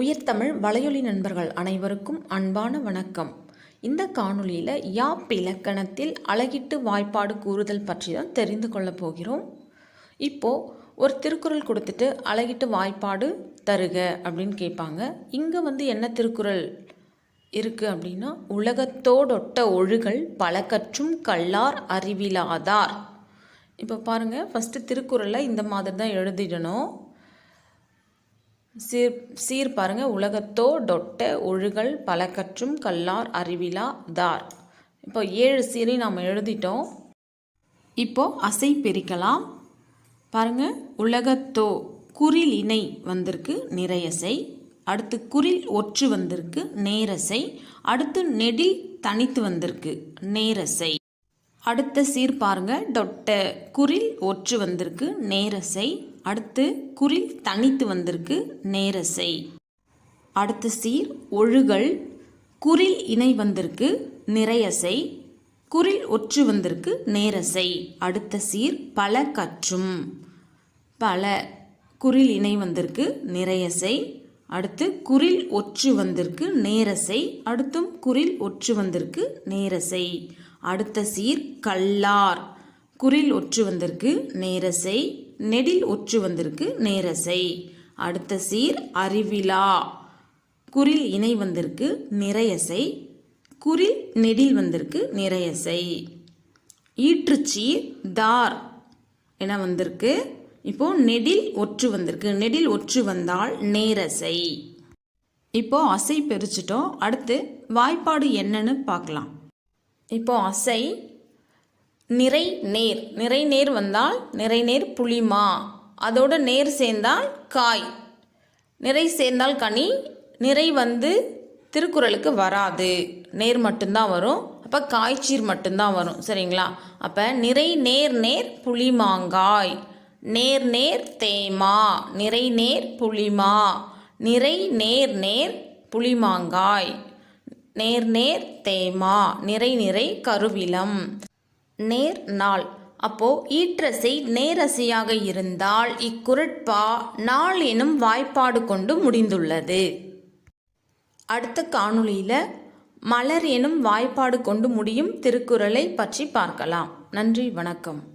உயர்தமிழ் வலையொலி நண்பர்கள் அனைவருக்கும் அன்பான வணக்கம். இந்த காணொளியில் யாப் இலக்கணத்தில் அழகிட்டு வாய்ப்பாடு கூறுதல் பற்றி தான் தெரிந்து கொள்ளப் போகிறோம். இப்போது ஒரு திருக்குறள் கொடுத்துட்டு அழகிட்டு வாய்ப்பாடு தருக அப்படின்னு கேட்பாங்க. இங்கே வந்து என்ன திருக்குறள் இருக்குது அப்படின்னா உலகத்தோடொட்ட ஒழுகல் பல கற்றும் கல்லார் அறிவிலாதார். இப்போ பாருங்கள் ஃபஸ்ட்டு திருக்குறளில் இந்த மாதிரி தான் எழுதிடணும். சீர் சீர் பாருங்கள் உலகத்தோ டொட்ட ஒழுகல் பல கற்றும் கல்லார் அறிவிலா தார். இப்போ ஏழு சீரை நாம் எழுதிட்டோம். இப்போ அசை பிரிக்கலாம். பாருங்கள் உலகத்தோ குரில் இணை வந்திருக்கு நிறையசை அடுத்து குரில் ஒற்று வந்திருக்கு நேரசை அடுத்து நெடில் தனித்து வந்திருக்கு நேரசை அடுத்த சீர் பாருங்க. டொட்ட குரில் ஒற்று வந்திருக்கு நேரசை அடுத்து குறி தனித்து வந்திருக்கு நேரசை. அடுத்த சீர் ஒழுகல். குரில் இணை வந்திருக்கு நிறையசை. குரில் ஒற்று வந்திருக்கு நேரசை. அடுத்த சீர் பல கற்றும். பல குரில் இணை வந்திருக்கு நிறையசை. அடுத்து குரில் ஒற்று வந்திருக்கு நேரசை. அடுத்தும் குரில் ஒற்று வந்திருக்கு நேரசை. அடுத்த சீர் கல்லார். குரில் ஒற்று வந்திருக்கு நேரசை. நெடில் ஒற்று வந்திருக்கு நேரசை. அடுத்த சீர் அறிவிலா. குரில் இணை வந்திருக்கு நிறையசை. குரில் நெடில் வந்திருக்கு நிறையசை. ஈற்றுச்சீர் தார் என வந்திருக்கு. இப்போ நெடில் ஒற்று வந்திருக்கு. நெடில் ஒற்று வந்தால் நேரசை. இப்போ அசை பெருச்சிட்டோம். அடுத்து வாய்ப்பாடு என்னன்னு பார்க்கலாம். இப்போ அசை நிறை நேர். நிறை நேர் வந்தால் நிறை நேர் புளிமா அதோட நேர் சேர்ந்தால் காய். நிறை சேர்ந்தால் கனி. நிறை வந்து திருக்குறளுக்கு வராது. நேர் மட்டும்தான் வரும். அப்போ காய்ச்சீர் மட்டும்தான் வரும். சரிங்களா? அப்போ நிறை நேர் நேர் புளிமாங்காய் நேர் நேர் தேமா. நிறை நேர் புளிமா நிறை நேர் நேர் புளிமாங்காய் நேர் நேர் தேமா. நிறை நிறை கருவிலம் நேர் நாள். அப்போ ஈற்றசை நேரசையாக இருந்தால் இக்குரட்பா நாள் எனும் வாய்ப்பாடு கொண்டு முடிந்துள்ளது. அடுத்த காணொளியில் மலர் எனும் வாய்ப்பாடு கொண்டு முடியும் திருக்குறளை பற்றி பார்க்கலாம். நன்றி வணக்கம்.